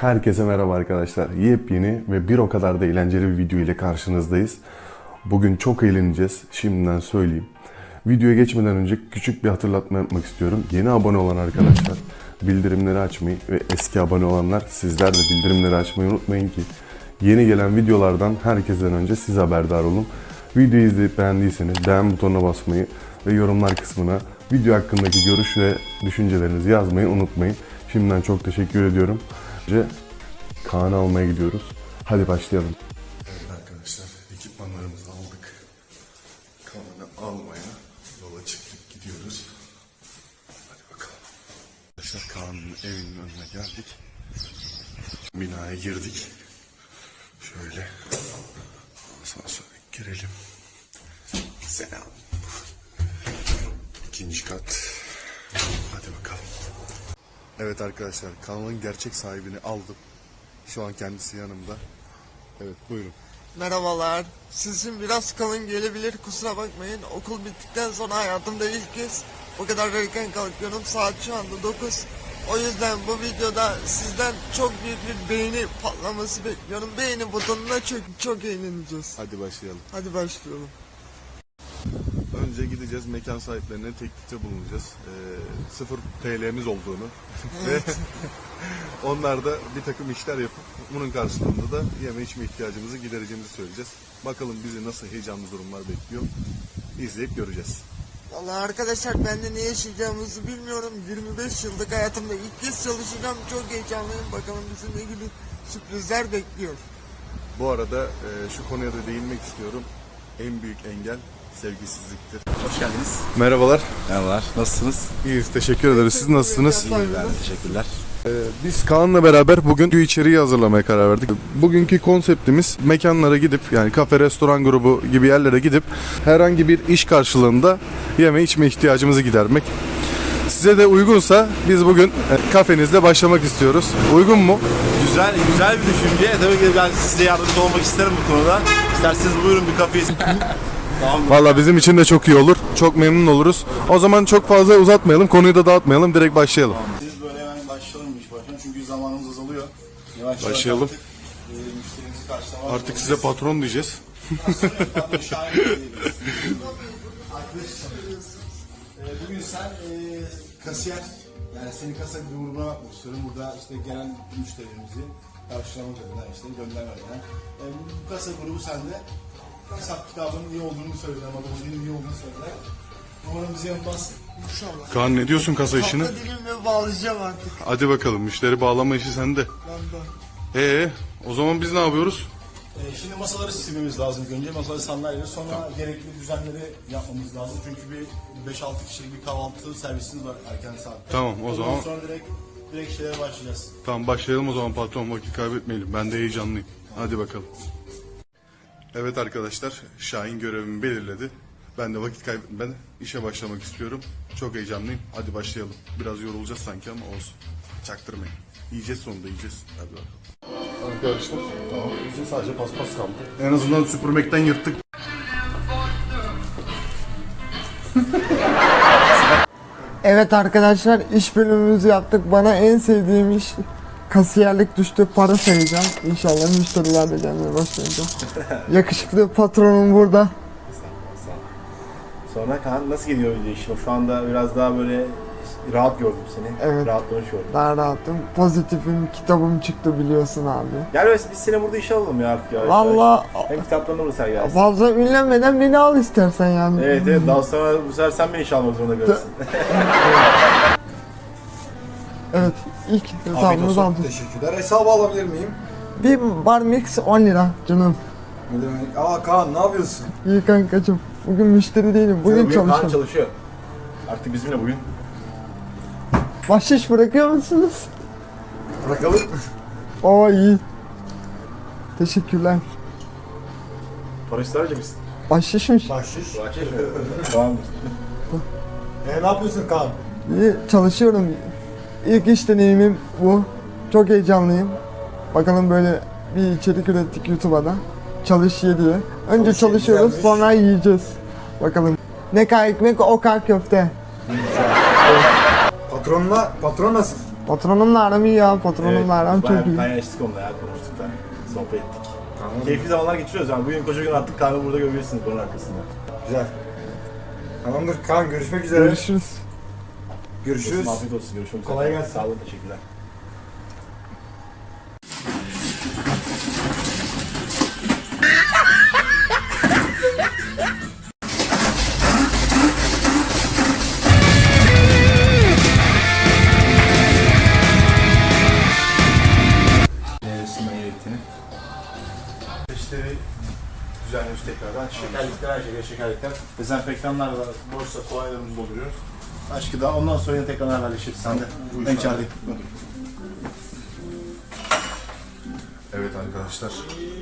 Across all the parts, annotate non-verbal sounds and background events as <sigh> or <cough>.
Herkese merhaba arkadaşlar. Yepyeni ve bir o kadar da eğlenceli bir video ile karşınızdayız. Bugün çok eğleneceğiz. Şimdiden söyleyeyim. Videoya geçmeden önce küçük bir hatırlatma yapmak istiyorum. Yeni abone olan arkadaşlar bildirimleri açmayı ve eski abone olanlar sizler de bildirimleri açmayı unutmayın ki yeni gelen videolardan herkesten önce siz haberdar olun. Videoyu izleyip beğendiyseniz beğen butonuna basmayı ve yorumlar kısmına video hakkındaki görüş ve düşüncelerinizi yazmayı unutmayın. Şimdiden çok teşekkür ediyorum. Önce Kaan'ı almaya gidiyoruz. Hadi başlayalım. Evet arkadaşlar ekipmanlarımızı aldık. Kaan'ı almaya yola çıktık gidiyoruz. Hadi bakalım. Arkadaşlar Kaan'ın evinin önüne geldik. Binaya girdik. Şöyle asansöre girelim. Selam. İkinci kat. Hadi bakalım. Evet arkadaşlar kanalın gerçek sahibini aldım. Şu an kendisi yanımda. Evet buyurun. Merhabalar. Sizin biraz kalın gelebilir kusura bakmayın. Okul bittikten sonra hayatımda ilk kez bu kadar erken kalkıyorum. Saat şu anda 9. O yüzden bu videoda sizden çok büyük bir beğeni patlaması bekliyorum. Beğeni butonuna çok çok eğleneceğiz. Hadi başlayalım. Hadi başlayalım. Gideceğiz mekan sahiplerine teklifte bulunacağız. Ee, sıfır TL'miz olduğunu ve <laughs> onlar da bir takım işler yapıp bunun karşılığında da yeme içme ihtiyacımızı gidereceğimizi söyleyeceğiz. Bakalım bizi nasıl heyecanlı durumlar bekliyor. İzleyip göreceğiz. Vallahi arkadaşlar ben de ne yaşayacağımızı bilmiyorum. 25 yıllık hayatımda ilk kez çalışacağım. Çok heyecanlıyım. Bakalım bizi ne gibi sürprizler bekliyor. Bu arada e, şu konuya da değinmek istiyorum. En büyük engel sevgisizliktir. Hoş geldiniz. Merhabalar. Merhabalar. Nasılsınız? İyiyiz. Teşekkür ederiz. Siz nasılsınız? Sahibi. Ben teşekkürler. Ee, Biz Kaan'la beraber bugün bir içeriği hazırlamaya karar verdik. Bugünkü konseptimiz mekanlara gidip yani kafe, restoran grubu gibi yerlere gidip herhangi bir iş karşılığında yeme içme ihtiyacımızı gidermek. Size de uygunsa biz bugün e, kafenizde başlamak istiyoruz. Uygun mu? Güzel, güzel bir düşünce. Tabii ki ben size yardımcı olmak isterim bu konuda. İsterseniz buyurun bir kafeyi. Valla bizim için de çok iyi olur. Çok memnun oluruz. O zaman çok fazla uzatmayalım. Konuyu da dağıtmayalım. Direkt başlayalım. Siz böyle hemen başlayalım iş başına çünkü zamanımız azalıyor. Yavaş Başlayalım. Artık, e, müşterimizi karşılamak Artık size patron diyeceğiz. <laughs> E, bugün sen e, kasiyer, yani seni kasa grubuna bakmak istiyorum. Burada işte gelen müşterilerimizi karşılamak adına işte göndermek adına. E, bu kasa grubu sende. Hesap kitabının iyi olduğunu söyle, matematiğin iyi olduğunu söyle. Numaramızı yanılmazsın. İnşallah. Kaan ne diyorsun kasa işini? Tatlı dilimle bağlayacağım artık. Hadi bakalım müşteri bağlama işi sende. Ben de. Ee, o zaman biz ne yapıyoruz? Ee, şimdi masaları silmemiz lazım önce. Masaları sandalyeleri sonra gerekli düzenleri yapmamız lazım. Çünkü bir 5-6 kişilik bir kahvaltı servisimiz var erken saatte. Tamam, o Ondan zaman- sonra direkt direkt şeye başlayacağız. Tamam başlayalım o zaman patron vakit kaybetmeyelim. Ben de heyecanlıyım. Hadi bakalım. Evet arkadaşlar Şahin görevimi belirledi. Ben de vakit kaybetmeden işe başlamak istiyorum. Çok heyecanlıyım. Hadi başlayalım. Biraz yorulacağız sanki ama olsun. Çaktırmayın. Yiyeceğiz sonunda yiyeceğiz. Hadi bakalım. Arkadaşlar tamam bize sadece paspas kaldı. En azından süpürmekten yırttık. Evet arkadaşlar iş bölümümüzü yaptık. Bana en sevdiğim iş kasiyerlik düştü. Para sayacağım. İnşallah müşteriler de gelmeye başlayacak. Yakışıklı patronum burada. Sonra Kaan nasıl gidiyor video işi? Şu anda biraz daha böyle rahat gördüm seni. Evet. Rahat konuşuyorum. Daha rahatım. Pozitifim. Kitabım çıktı biliyorsun abi. Gel böyle biz seni burada işe alalım ya artık yavaş Valla. Hem kitaplarını burada sen gelsin. fazla ünlenmeden beni al istersen yani. Evet evet daha sonra bu sefer sen beni işe almak zorunda kalırsın. <laughs> Evet. İlk hesabımızı aldık. Teşekkürler. Hesabı alabilir miyim? Bir bar mix 10 lira canım. Ne demek? Aa Kaan ne yapıyorsun? İyi kankacım. Bugün müşteri değilim. Bugün Bugün Kaan çalışıyorum. çalışıyor. Artık bizimle bugün. Bahşiş bırakıyor musunuz? Bırakalım. <laughs> Oo iyi. Teşekkürler. Para ister misin? Bahşişmiş. Bahşiş. <laughs> Tamam. E ne yapıyorsun Kaan? İyi çalışıyorum. İlk iş deneyimim bu. Çok heyecanlıyım. Bakalım böyle bir içerik ürettik YouTube'a da. Çalış ye diye. Önce ye çalışıyoruz güzelmiş. sonra yiyeceğiz. Bakalım. Ne kadar ekmek o kadar köfte. Patronla, patron nasıl? Patronumla aram iyi ya. Patronumla aram çok iyi. kaynaştık onunla ya konuştuk da sohbet ettik. Keyifli zamanlar geçiriyoruz yani bugün koca gün attık kahve burada görebilirsiniz bunun arkasında. Güzel. Tamamdır Kaan görüşmek üzere. Görüşürüz. Görüşürüz. Afiyet olsun görüşmek üzere. Kolay gelsin. Sağ olun teşekkürler. Gerektiğini. İşleri düzenliyoruz tekrardan. Şekerlikler, her şeyde şekerlikler. Dezenfektanlarla boşsa kolaylarımızı dolduruyoruz. Başka da ondan sonra yine tekrar haberleşiriz. Sen de en içerideki. Evet arkadaşlar,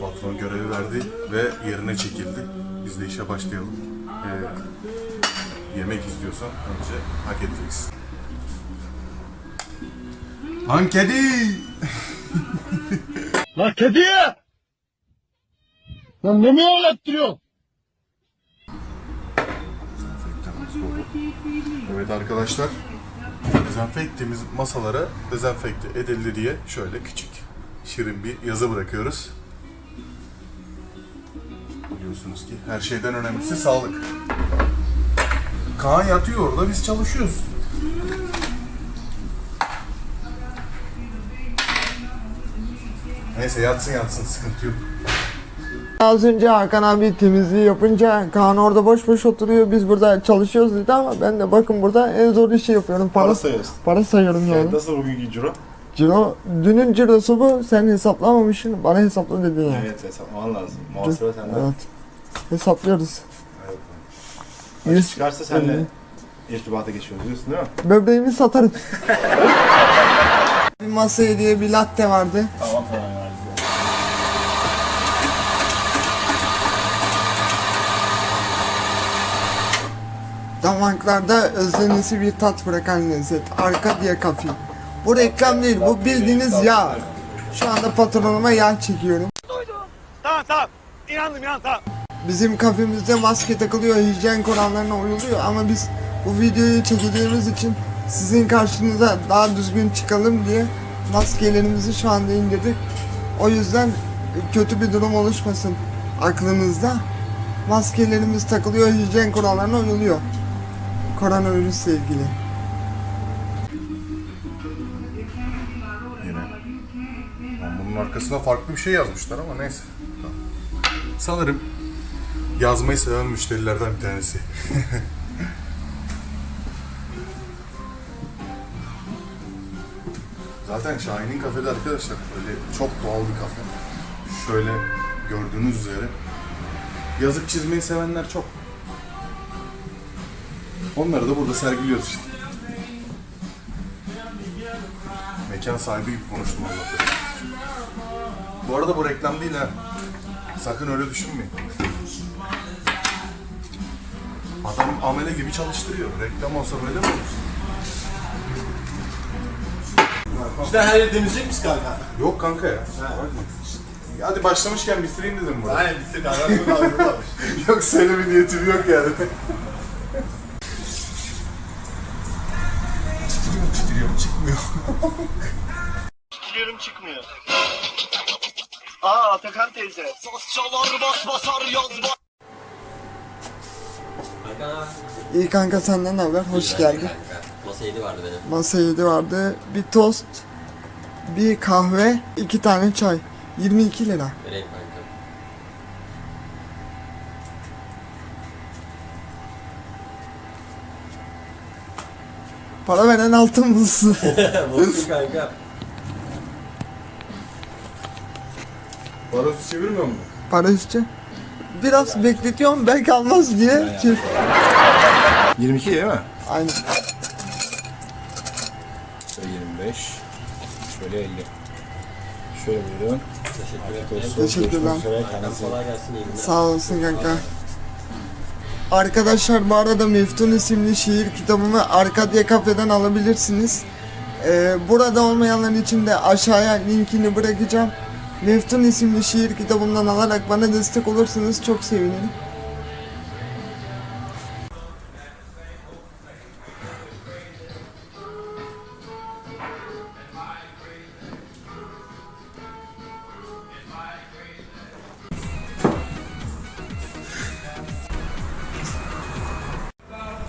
patron görevi verdi ve yerine çekildi. Biz de işe başlayalım. Ee, yemek istiyorsan önce hak edeceksin. Lan kedi! Lan kediye! Lan ne mi ağlattırıyor? Evet arkadaşlar, dezenfektimiz masalara dezenfekte edildi diye şöyle küçük şirin bir yazı bırakıyoruz. Biliyorsunuz ki her şeyden önemlisi sağlık. Kaan yatıyor orada, biz çalışıyoruz. Neyse yatsın yatsın, sıkıntı yok. Az önce Hakan abi temizliği yapınca Kaan orada boş boş oturuyor. Biz burada çalışıyoruz dedi ama ben de bakın burada en zor işi yapıyorum. Para, Para sayıyorsun. para sayıyorum yani. Nasıl bugünkü ciro? Ciro, dünün cirosu bu. Sen hesaplamamışsın. Bana hesapla dedin yani. Evet hesaplaman lazım. Muhasebe senden. Evet. Hesaplıyoruz. Açık Yüz- çıkarsa senle irtibata geçiyoruz diyorsun değil mi? Böbreğimi satarım. <laughs> bir masaya diye bir latte vardı. Tamam tamam. Damaklarda özlenisi bir tat bırakan lezzet. Arkadia Kafe. Bu reklam değil, bu bildiğiniz yağ. Şu anda patronuma yağ çekiyorum. Tamam tamam. İnandım ya tamam. Bizim kafemizde maske takılıyor, hijyen kurallarına uyuluyor ama biz bu videoyu çekeceğimiz için sizin karşınıza daha düzgün çıkalım diye maskelerimizi şu anda indirdik. O yüzden kötü bir durum oluşmasın aklınızda. Maskelerimiz takılıyor, hijyen kurallarına uyuluyor. Koronavirüsle ilgili. Yine. Lan Bunun arkasına farklı bir şey yazmışlar ama neyse. Sanırım yazmayı seven müşterilerden bir tanesi. <laughs> Zaten Şahin'in kafede arkadaşlar öyle çok doğal bir kafe. Şöyle gördüğünüz üzere yazıp çizmeyi sevenler çok. Onları da burada sergiliyoruz işte. Mekan sahibi gibi konuştum Allah'ta. Bu arada bu reklam değil ha. Sakın öyle düşünmeyin. Adam amele gibi çalıştırıyor. Reklam olsa böyle mi olur? İşte her yeri temizleyecek misin kanka? Yok kanka ya. Hadi başlamışken bitireyim dedim bunu. Aynen bitti kanka. <laughs> Yok söyle bir niyetim yok yani. Çıkmıyor. Aa Atakan teyze. Çalar bas basar yaz bas. İyi kanka senden ne haber? Hoş geldin. Masa 7 vardı benim. Masa 7 vardı. Bir tost, bir kahve, iki tane çay. 22 lira. Vereyim kanka. Para veren altın bulsun. <laughs> Bozdu kanka. Parası çevirmiyor mu? Para üstü. Biraz bekletiyorum belki almaz diye. Ki- 22 değil mi? Aynen. Şöyle 25. Şöyle 50. Şöyle buyurun. Teşekkür ederim. Teşekkürler. Kolay gelsin iyi günler. Sağ olasın kanka. Arkadaşlar bu arada Meftun isimli şiir kitabımı Arkadya Kafe'den alabilirsiniz. Ee, burada olmayanlar için de aşağıya linkini bırakacağım. Lefton isimli şiir kitabımdan alarak bana destek olursanız çok sevinirim.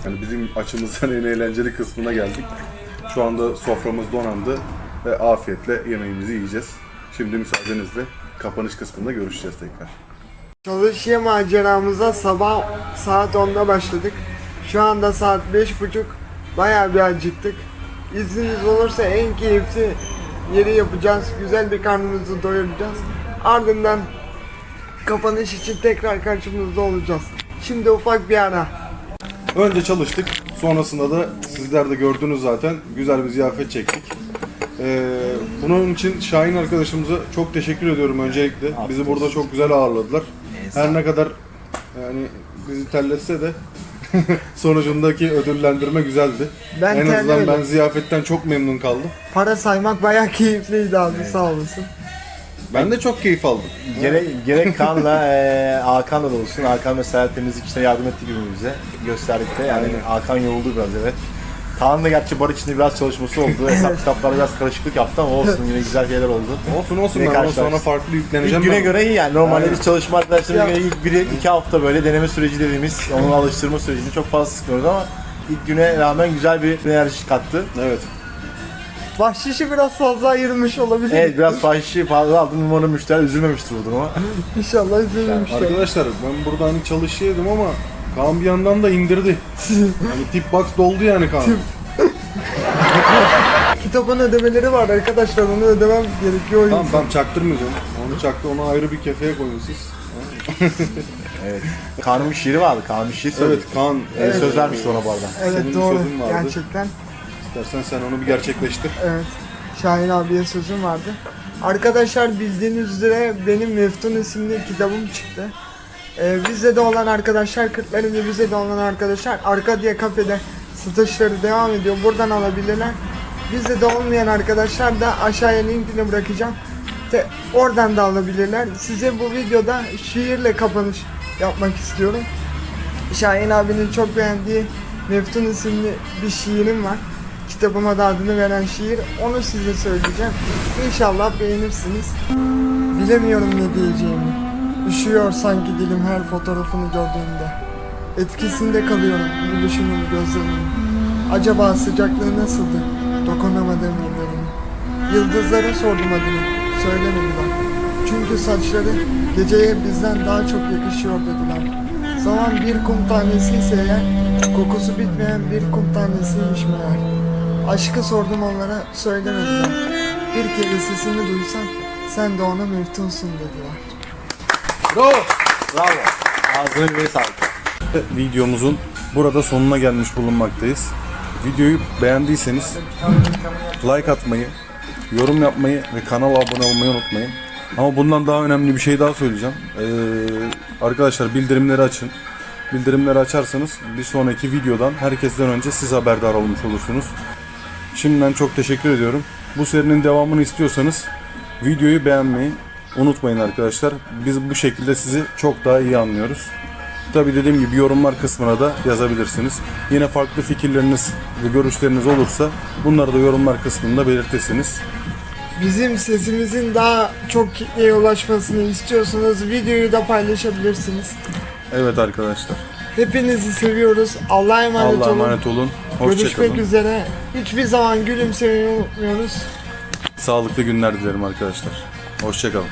Yani bizim açımızdan <laughs> en eğlenceli kısmına geldik. Şu anda soframız donandı ve afiyetle yemeğimizi yiyeceğiz. Şimdi müsaadenizle kapanış kısmında görüşeceğiz tekrar. Çalışıyor maceramıza sabah saat 10'da başladık. Şu anda saat 5.30. Bayağı bir acıktık. İzniniz olursa en keyifli yeri yapacağız. Güzel bir karnımızı doyuracağız. Ardından kapanış için tekrar karşınızda olacağız. Şimdi ufak bir ara. Önce çalıştık. Sonrasında da sizler de gördünüz zaten. Güzel bir ziyafet çektik. Ee, bunun için Şahin arkadaşımıza çok teşekkür ediyorum öncelikle. Bizi burada çok güzel ağırladılar. Her ne kadar yani bizi terletse de <laughs> sonucundaki ödüllendirme güzeldi. Ben en azından terlemedim. ben ziyafetten çok memnun kaldım. Para saymak bayağı keyifliydi abi sağ olasın. Ben de çok keyif aldım. Gerek, gerek Kaan'la <laughs> e, Hakan'la da olsun. Hakan mesela temizlik işine yardım etti gibi bize. Gösterdik de. Yani Hakan yoruldu biraz evet. Kaan da gerçi bar içinde biraz çalışması oldu. <laughs> Hesap kitaplar biraz karışıklık yaptı ama olsun yine güzel şeyler oldu. Olsun olsun Yine ben ondan karşılaştık. sonra farklı yükleneceğim. İlk güne ben. göre iyi yani. Normalde Aynen. biz çalışma arkadaşlarımızla Ya. ilk biri iki hafta böyle deneme süreci dediğimiz, onu alıştırma sürecini çok fazla sıkmıyoruz ama ilk güne rağmen güzel bir enerji kattı. Evet. Bahşişi biraz fazla ayırmış olabilir. Evet biraz fahişi fazla aldım. Umarım müşteri üzülmemiştir bu duruma. <laughs> İnşallah üzülmemişler. Arkadaşlar ben burada hani çalışıyordum ama Kaan bir yandan da indirdi. hani tip box doldu yani Kaan. <laughs> Kitabın ödemeleri var arkadaşlar onu ödemem gerekiyor. Tamam tamam çaktırmıyoruz onu. Onu çaktı onu ayrı bir kefeye koyun siz. <laughs> Evet. Kaan'ın bir şiiri vardı. Kaan'ın bir şiir söyledi. Evet Kaan Evet. e, Söz vermişti ona bu arada. Evet Senin doğru sözün vardı. gerçekten. istersen sen onu bir gerçekleştir. Evet. Şahin abiye sözüm vardı. Arkadaşlar bildiğiniz üzere benim Meftun isimli kitabım çıktı. Ee, Vize'de olan arkadaşlar, Kırklareli Vize'de olan arkadaşlar Arkadia kafede satışları devam ediyor. Buradan alabilirler. Vize'de olmayan arkadaşlar da aşağıya linkini bırakacağım. Te, oradan da alabilirler. Size bu videoda şiirle kapanış yapmak istiyorum. Şahin abinin çok beğendiği Meftun isimli bir şiirim var. Kitabıma da adını veren şiir. Onu size söyleyeceğim. İnşallah beğenirsiniz. Bilemiyorum ne diyeceğimi. Üşüyor sanki dilim her fotoğrafını gördüğümde. Etkisinde kalıyorum gülüşünün gözlerinin. Acaba sıcaklığı nasıldı? Dokunamadığım ellerinin. Yıldızlara sordum adını. Söylemediler. Çünkü saçları geceye bizden daha çok yakışıyor dediler. Zaman bir kum tanesi ise eğer, kokusu bitmeyen bir kum tanesiymiş meğer. Aşkı sordum onlara, söylemediler. Bir kere sesini duysan, sen de ona meftunsun dediler. Bravo. Bravo. Ağzına bir sağlık. <laughs> Videomuzun burada sonuna gelmiş bulunmaktayız. Videoyu beğendiyseniz like atmayı, yorum yapmayı ve kanala abone olmayı unutmayın. Ama bundan daha önemli bir şey daha söyleyeceğim. Ee, arkadaşlar bildirimleri açın. Bildirimleri açarsanız bir sonraki videodan herkesten önce siz haberdar olmuş olursunuz. Şimdiden çok teşekkür ediyorum. Bu serinin devamını istiyorsanız videoyu beğenmeyi unutmayın arkadaşlar. Biz bu şekilde sizi çok daha iyi anlıyoruz. Tabi dediğim gibi yorumlar kısmına da yazabilirsiniz. Yine farklı fikirleriniz ve görüşleriniz olursa bunları da yorumlar kısmında belirtirsiniz. Bizim sesimizin daha çok kitleye ulaşmasını istiyorsanız videoyu da paylaşabilirsiniz. Evet arkadaşlar. Hepinizi seviyoruz. Allah'a emanet Allah'a olun. emanet olun. Görüşmek Hoşçakalın. üzere. Hiçbir zaman gülümsemeyi unutmuyoruz. Sağlıklı günler dilerim arkadaşlar. Hoşçakalın.